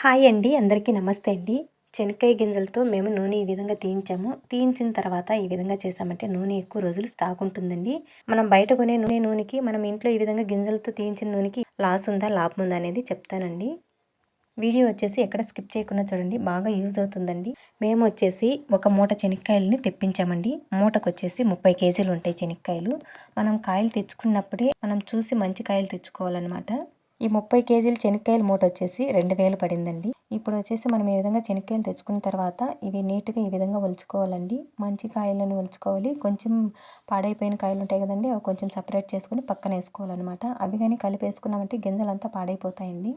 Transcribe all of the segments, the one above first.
Hi అండి అందరికీ నమస్తే అండి. శనక్కాయ గింజలతో మేము నూనె ఈ విధంగా తీయించాము. తీయించిన తర్వాత ఈ విధంగా చేసామంటే నూనె ఎక్కువ రోజులు స్టాక్ ఉంటుందండి. మనం బయట కొనే నూనె నూనెకి మనం ఇంట్లో ఈ విధంగా గింజలతో తీయించిన నూనెకి లాస్ ఉందా లాభం ఉందా అనేది చెప్తానండి. వీడియో వచ్చేసి ఎక్కడ స్కిప్ చేయకుండా చూడండి బాగా యూజ్ అవుతుందండి. మేము వచ్చేసి ఒక మూట చెనిక్కాయలని తెప్పించామండి. మూటకు వచ్చేసి ముప్పై కేజీలు ఉంటాయి చెనిక్కాయలు. మనం కాయలు తెచ్చుకున్నప్పుడే మనం చూసి మంచి కాయలు తెచ్చుకోవాలన్నమాట. ఈ ముప్పై కేజీలు శనక్కాయల మూట వచ్చేసి రెండు వేలు పడిందండి. ఇప్పుడు వచ్చేసి మనం ఈ విధంగా శనక్కాయలు తెచ్చుకున్న తర్వాత ఇవి నీట్గా ఈ విధంగా ఒలుచుకోవాలండి. మంచి కాయలను ఒలుచుకోవాలి. కొంచెం పాడైపోయిన కాయలు ఉంటాయి కదండి అవి కొంచెం సపరేట్ చేసుకుని పక్కన వేసుకోవాలన్నమాట. అవి కానీ కలిపేసుకున్నామంటే గింజలంతా పాడైపోతాయండి.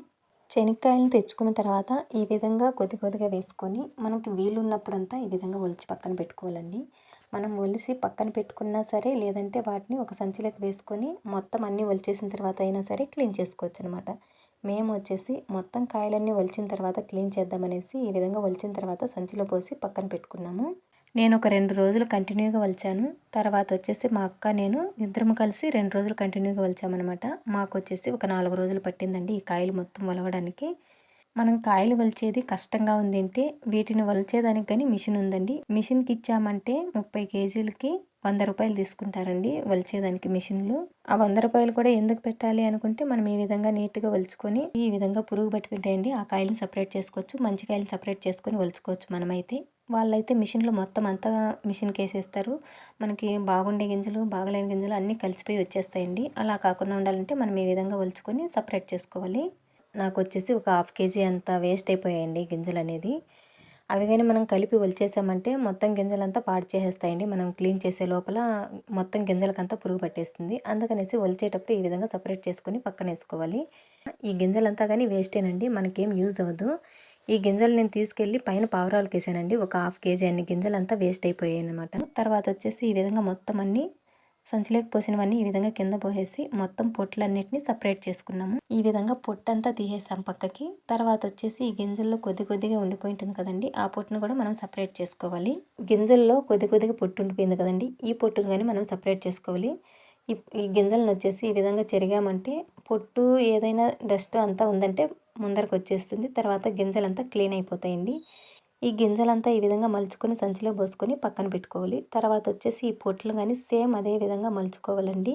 శనక్కాయలను తెచ్చుకున్న తర్వాత ఈ విధంగా కొద్ది కొద్దిగా వేసుకొని మనకి వీలున్నప్పుడంతా ఈ విధంగా ఒలిచి పక్కన పెట్టుకోవాలండి. మనం ఒలిసి పక్కన పెట్టుకున్నా సరే లేదంటే వాటిని ఒక సంచిలోకి వేసుకొని మొత్తం అన్నీ ఒలిచేసిన తర్వాత అయినా సరే క్లీన్ చేసుకోవచ్చు అనమాట మేము వచ్చేసి మొత్తం కాయలన్నీ ఒలిచిన తర్వాత క్లీన్ చేద్దామనేసి ఈ విధంగా ఒలిచిన తర్వాత సంచిలో పోసి పక్కన పెట్టుకున్నాము. నేను ఒక రెండు రోజులు కంటిన్యూగా వలిచాను తర్వాత వచ్చేసి మా అక్క నేను ఇద్దరము కలిసి రెండు రోజులు కంటిన్యూగా వలిచామన్నమాట మాకు వచ్చేసి ఒక నాలుగు రోజులు పట్టిందండి ఈ కాయలు మొత్తం వలవడానికి మనం కాయలు వలిచేది కష్టంగా ఉందంటే? వీటిని వలిచేదానికి కానీ మిషన్ ఉందండి. మిషన్కి ఇచ్చామంటే ముప్పై కేజీలకి వంద రూపాయలు తీసుకుంటారండి వలిచేదానికి మిషన్లు. ఆ వంద రూపాయలు కూడా ఎందుకు పెట్టాలి అనుకుంటే మనం ఈ విధంగా నీట్గా వలుచుకొని ఈ విధంగా పురుగు పట్టి పెట్టేయండి ఆ కాయలను సపరేట్ చేసుకోవచ్చు. మంచి కాయలను సపరేట్ చేసుకొని వలుచుకోవచ్చు మనమైతే. వాళ్ళైతే మిషన్లో మొత్తం అంతా మిషన్కి వేసేస్తారు. మనకి బాగుండే గింజలు బాగలేని గింజలు అన్నీ కలిసిపోయి వచ్చేస్తాయండి. అలా కాకుండా ఉండాలంటే మనం ఈ విధంగా వలుచుకొని సపరేట్ చేసుకోవాలి. నాకు వచ్చేసి ఒక హాఫ్ కేజీ అంత వేస్ట్ అయిపోయాయండి గింజలు అనేది అవి కానీ మనం కలిపి ఒలిచేసామంటే మొత్తం గింజలంతా పాడు చేసేస్తాయండి. మనం క్లీన్ చేసే లోపల మొత్తం గింజలకంతా పురుగు పట్టేస్తుంది. అందుకనేసి ఒలిచేటప్పుడు ఈ విధంగా సపరేట్ చేసుకొని పక్కన వేసుకోవాలి ఈ గింజలంతా కానీ వేస్టేనండి. మనకేం యూజ్ అవ్వదు. ఈ గింజలు నేను తీసుకెళ్ళి పైన పావురాలకు వేసానండి ఒక హాఫ్ కేజీ అన్ని గింజలంతా వేస్ట్ అయిపోయాయి అనమాట తర్వాత వచ్చేసి ఈ విధంగా మొత్తం అన్ని సంచిలోకి పోసినవన్నీ ఈ విధంగా కింద పోసేసి మొత్తం పొట్లన్నిటిని సపరేట్ చేసుకున్నాము. ఈ విధంగా పొట్టంతా తీసేసాం పక్కకి. తర్వాత వచ్చేసి ఈ గింజల్లో కొద్ది కొద్దిగా ఉండిపోయి ఉంటుంది కదండి. ఆ పొట్టును కూడా మనం సపరేట్ చేసుకోవాలి. గింజల్లో కొద్ది కొద్దిగా పొట్టు ఉండిపోయింది కదండి. ఈ పొట్టును కానీ మనం సపరేట్ చేసుకోవాలి. ఈ ఈ గింజలను వచ్చేసి ఈ విధంగా చెరిగామంటే పొట్టు ఏదైనా డస్ట్ అంతా ఉందంటే ముందరకు వచ్చేస్తుంది తర్వాత గింజలంతా క్లీన్ అయిపోతాయండి. ఈ గింజలంతా ఈ విధంగా మలుచుకొని సంచిలో పోసుకొని పక్కన పెట్టుకోవాలి. తర్వాత వచ్చేసి ఈ పొట్లు కానీ సేమ్ అదే విధంగా మలుచుకోవాలండి.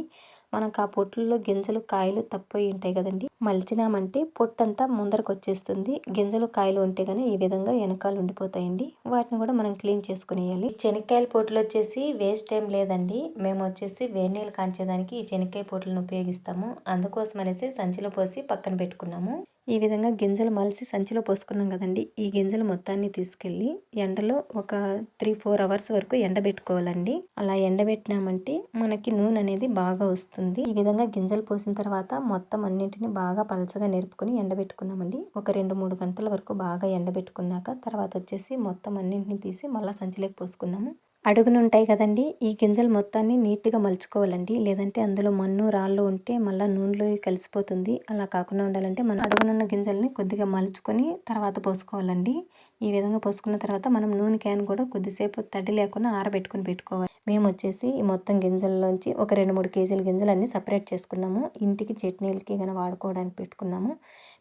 మనకు ఆ పొట్లలో గింజలు కాయలు తప్పయి ఉంటాయి కదండి. మలిచినామంటే పొట్టంతా ముందరకు వచ్చేస్తుంది గింజలు కాయలు ఉంటే కానీ ఈ విధంగా వెనకాలు ఉండిపోతాయండి. వాటిని కూడా మనం క్లీన్ చేసుకునేయాలి. శనక్కాయల పొట్లు వచ్చేసి వేస్ట్ ఏం లేదండి. మేము వచ్చేసి వేడి నీళ్ళు కాంచేదానికి ఈ శనక్కాయ పొట్లను ఉపయోగిస్తాము. అందుకోసం అనేసి సంచిలో పోసి పక్కన పెట్టుకున్నాము. ఈ విధంగా గింజలు మలిసి సంచిలో పోసుకున్నాం కదండి. ఈ గింజలు మొత్తాన్ని తీసుకెళ్ళి ఎండలో ఒక త్రీ ఫోర్ అవర్స్ వరకు ఎండబెట్టుకోవాలండి. అలా ఎండబెట్టినామంటే మనకి నూనె అనేది బాగా వస్తుంది. ఈ విధంగా గింజలు పోసిన తర్వాత మొత్తం అన్నింటిని బాగా పలచగా నేర్పుకుని ఎండబెట్టుకున్నామండి. ఒక రెండు మూడు గంటల వరకు బాగా ఎండబెట్టుకున్నాక తర్వాత వచ్చేసి మొత్తం అన్నింటిని తీసి మళ్ళీ సంచిలోకి పోసుకున్నాము. అడుగున ఉంటాయి కదండి. ఈ గింజలు మొత్తాన్ని నీట్గా మలుచుకోవాలండి. లేదంటే అందులో మన్ను రాళ్ళు ఉంటే మళ్ళీ నూనెలో కలిసిపోతుంది. అలా కాకుండా ఉండాలంటే మనం అడుగునున్న గింజల్ని కొద్దిగా మలుచుకొని తర్వాత పోసుకోవాలండి. ఈ విధంగా పోసుకున్న తర్వాత మనం నూనె క్యాన్ కూడా కొద్దిసేపు తడి లేకుండా ఆరబెట్టుకుని పెట్టుకోవాలి. మేము వచ్చేసి ఈ మొత్తం గింజల్లోంచి ఒక రెండు మూడు కేజీల గింజలన్నీ సపరేట్ చేసుకున్నాము. ఇంటికి చట్నీలకి కానీ వాడుకోవడానికి పెట్టుకున్నాము.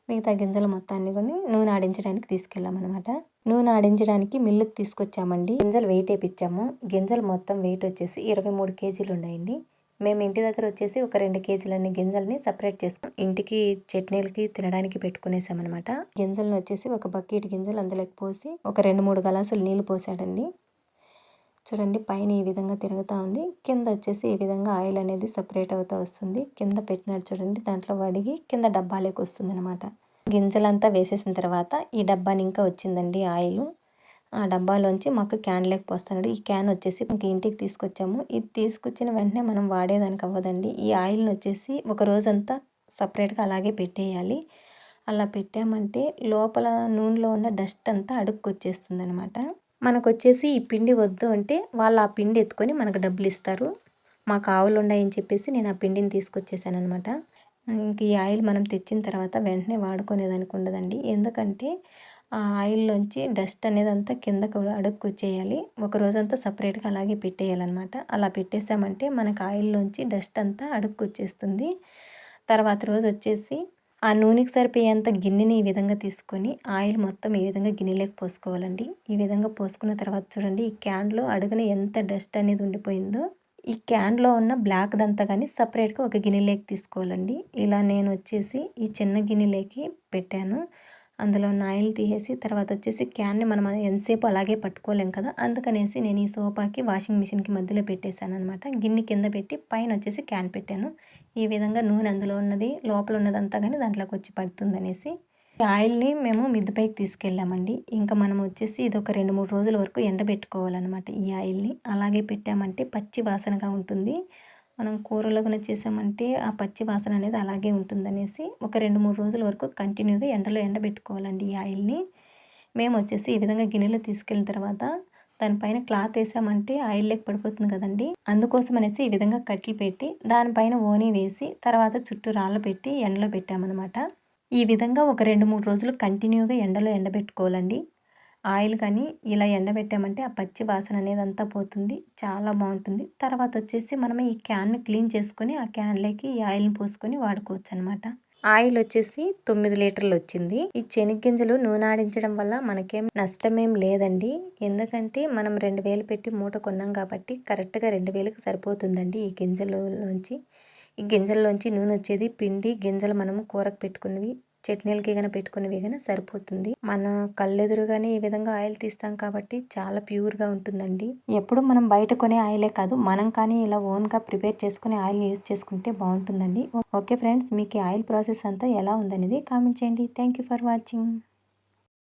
మిగతా గింజలు మొత్తాన్ని కొని నూనె ఆడించడానికి తీసుకెళ్ళామన్నమాట. నూనె ఆడించడానికి మిల్లుకి తీసుకొచ్చామండి. గింజలు వెయిట్ వేయించాము గింజలు మొత్తం వెయిట్ వచ్చేసి ఇరవై మూడు కేజీలు ఉన్నాయండి. మేము ఇంటి దగ్గర వచ్చేసి ఒక రెండు కేజీలన్ని గింజల్ని సపరేట్ చేసుకుని ఇంటికి చట్నీలకి తినడానికి పెట్టుకునేసామన్నమాట. గింజలను వచ్చేసి ఒక బకెట్ గింజలు అందులోకి పోసి ఒక రెండు మూడు గలాసులు నీళ్ళు పోసాడండి. చూడండి పైన ఈ విధంగా తిరుగుతూ ఉంది. కింద వచ్చేసి ఈ విధంగా ఆయిల్ అనేది సపరేట్ అవుతూ వస్తుంది. కింద పెట్టినట్టు చూడండి దాంట్లో వడిగి కింద డబ్బాలోకి వస్తుంది అనమాట గింజలంతా వేసేసిన తర్వాత ఈ డబ్బాని ఇంకా వచ్చిందండి ఆయిల్. ఆ డబ్బాలోంచి మాకు క్యాన్లోకి పోస్తున్నాడు ఈ క్యాన్ వచ్చేసి ఇంకా ఇంటికి తీసుకొచ్చాము. ఇది తీసుకొచ్చిన వెంటనే మనం వాడేదానికి అవ్వదండి. ఈ ఆయిల్ని వచ్చేసి ఒక రోజంతా సపరేట్గా అలాగే పెట్టేయాలి. అలా పెట్టామంటే లోపల నూనెలో ఉన్న డస్ట్ అంతా అడుక్కు వచ్చేస్తుంది అనమాట మనకు వచ్చేసి ఈ పిండి వద్దు అంటే వాళ్ళు ఆ పిండి ఎత్తుకొని మనకు డబ్బులు ఇస్తారు మాకు ఆవులు ఉన్నాయని చెప్పేసి నేను ఆ పిండిని తీసుకొచ్చేసాను అనమాట ఇంక ఈ ఆయిల్ మనం తెచ్చిన తర్వాత వెంటనే వాడుకునేదానికి ఉండదండి. ఎందుకంటే ఆ ఆయిల్లోంచి డస్ట్ అనేది అంతా కిందకు అడుక్కు వచ్చేయాలి ఒక రోజంతా సపరేట్గా అలాగే పెట్టేయాలన్నమాట. అలా పెట్టేసామంటే మనకు ఆయిల్లోంచి డస్ట్ అంతా అడుక్కు వచ్చేస్తుంది తర్వాత రోజు వచ్చేసి ఆ నూనెకి సరిపోయేంత గిన్నెని ఈ విధంగా తీసుకొని ఆయిల్ మొత్తం ఈ విధంగా గిన్నెలోకి పోసుకోవాలండి. ఈ విధంగా పోసుకున్న తర్వాత చూడండి ఈ క్యాన్లో అడుగున ఎంత డస్ట్ అనేది ఉండిపోయిందో ఈ క్యాన్లో ఉన్న బ్లాక్ దంతా కానీ సపరేట్గా ఒక గిన్నెలోకి తీసుకోవాలండి. ఇలా నేను వచ్చేసి ఈ చిన్న గిన్నెలోకి పెట్టాను. అందులో ఉన్న ఆయిల్ తీసేసి తర్వాత వచ్చేసి క్యాన్ని మనం ఎంతసేపు అలాగే పట్టుకోలేం కదా? అందుకనేసి నేను ఈ సోఫాకి వాషింగ్ మిషన్కి మధ్యలో పెట్టేశాను అనమాట గిన్నె కింద పెట్టి పైన వచ్చేసి క్యాన్ పెట్టాను. ఈ విధంగా నూనె అందులో ఉన్నది లోపల ఉన్నదంతా కానీ దాంట్లోకి వచ్చి పడుతుందనేసి ఈ ఆయిల్ని మేము మిద్దపైకి తీసుకెళ్ళామండి. ఇంకా మనం వచ్చేసి ఇది ఒక రెండు మూడు రోజుల వరకు ఎండబెట్టుకోవాలన్నమాట ఈ ఆయిల్ని. అలాగే పెట్టామంటే పచ్చి వాసనగా ఉంటుంది. మనం కూరలోకి చేసామంటే ఆ పచ్చి వాసన అనేది అలాగే ఉంటుందనేసి ఒక రెండు మూడు రోజుల వరకు కంటిన్యూగా ఎండలో ఎండబెట్టుకోవాలండి ఈ ఆయిల్ని. మేము వచ్చేసి ఈ విధంగా గిన్నెలో తీసుకెళ్ళిన తర్వాత దానిపైన క్లాత్ వేసామంటే ఆయిల్ లెక్క పడిపోతుంది కదండి. అందుకోసం అనేసి ఈ విధంగా కట్లు పెట్టి దానిపైన ఓని వేసి తర్వాత చుట్టూ రాళ్ళు పెట్టి ఎండలో పెట్టామన్నమాట. ఈ విధంగా ఒక రెండు మూడు రోజులు కంటిన్యూగా ఎండలో ఎండబెట్టుకోవాలండి. ఆయిల్ కానీ ఇలా ఎండబెట్టామంటే ఆ పచ్చి వాసన అనేది అంతా పోతుంది. చాలా బాగుంటుంది. తర్వాత వచ్చేసి మనం ఈ క్యాన్ని క్లీన్ చేసుకొని ఆ క్యాన్లోకి ఈ ఆయిల్ని పోసుకొని వాడుకోవచ్చు అనమాట ఆయిల్ వచ్చేసి తొమ్మిది లీటర్లు వచ్చింది. ఈ శనగ్గింజలు నూనె ఆడించడం వల్ల మనకేం నష్టమేం లేదండి. ఎందుకంటే మనం రెండు వేలు పెట్టి మూట కొన్నాం కాబట్టి కరెక్ట్గా రెండు వేలకు సరిపోతుందండి ఈ గింజలలోంచి ఈ గింజల్లోంచి నూనె వచ్చేది పిండి గింజలు మనం కూరకు పెట్టుకున్నవి. చట్నీలకి కానీ పెట్టుకునేవి కానీ సరిపోతుంది. మన కళ్ళెదురుగానే ఈ విధంగా ఆయిల్ తీస్తాం కాబట్టి చాలా ప్యూర్గా ఉంటుందండి. ఎప్పుడు మనం బయట కొనే ఆయిలే కాదు మనం కానీ ఇలా ఓన్గా ప్రిపేర్ చేసుకునే ఆయిల్ని యూజ్ చేసుకుంటే బాగుంటుందండి. ఓకే ఫ్రెండ్స్ మీకు ఆయిల్ ప్రాసెస్ అంతా ఎలా ఉందనేది కామెంట్ చేయండి. Thank you for watching.